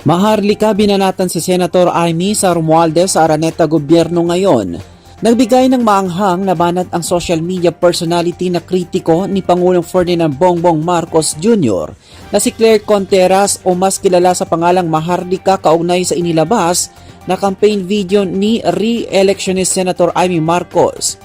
Maharlika binanatan si Senator Amy sa Romualdez sa Araneta gobyerno ngayon. Nagbigay ng maanghang na banat ang social media personality na kritiko ni Pangulong Ferdinand Bongbong Marcos Jr. na si Claire Conteras o mas kilala sa pangalang Maharlika kaugnay sa inilabas na campaign video ni re-electionist Senator Amy Marcos.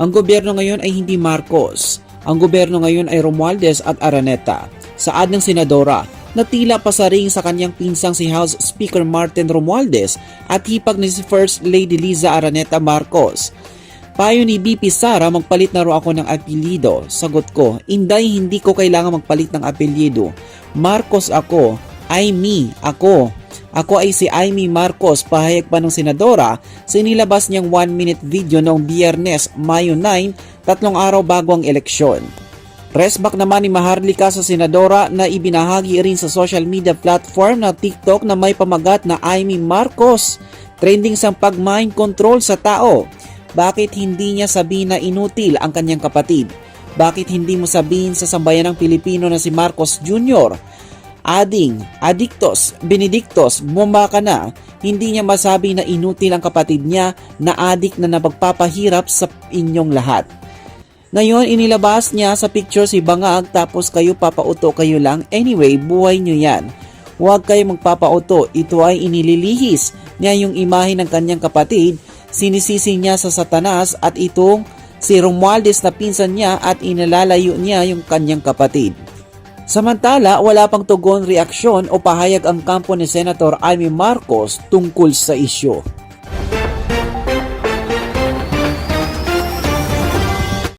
Ang gobyerno ngayon ay hindi Marcos. Ang gobyerno ngayon ay Romualdez at Araneta. Saad ng senadora, na tila pasaring sa kanyang pinsang si House Speaker Martin Romualdez at hipag ni First Lady Liza Araneta Marcos. Payo ni BP Sara magpalit na raw ako ng apelyido. Sagot ko, inday hindi ko kailangan magpalit ng apelyido. Marcos ako, I me, ako. Ako ay si Amy Marcos, pahayag pa ng senadora sa inilabas niyang 1 minute video noong biyernes, Mayo 9, tatlong araw bago ang eleksyon. Pressback naman ni Maharlika sa senadora na ibinahagi rin sa social media platform na TikTok na may pamagat na Amy Marcos. Trending sa pag-mind control sa tao. Bakit hindi niya sabihin na inutil ang kanyang kapatid? Bakit hindi mo sabihin sa sambayanang Pilipino na si Marcos Jr.? Ading, adiktos, benedictos, bumaba ka na. Hindi niya masabi na inutil ang kapatid niya na adik na napagpapahirap sa inyong lahat. Ngayon, inilabas niya sa picture si Bangag tapos kayo papauto kayo lang. Anyway, buhay niyo yan. Huwag kayo magpapauto. Ito ay inililihis niya yung imahe ng kanyang kapatid. Sinisisi niya sa satanas at itong si Romualdez na pinsan niya at inalalayo niya yung kanyang kapatid. Samantala, wala pang tugon reaksyon o pahayag ang kampo ni Senator Amy Marcos tungkol sa isyo.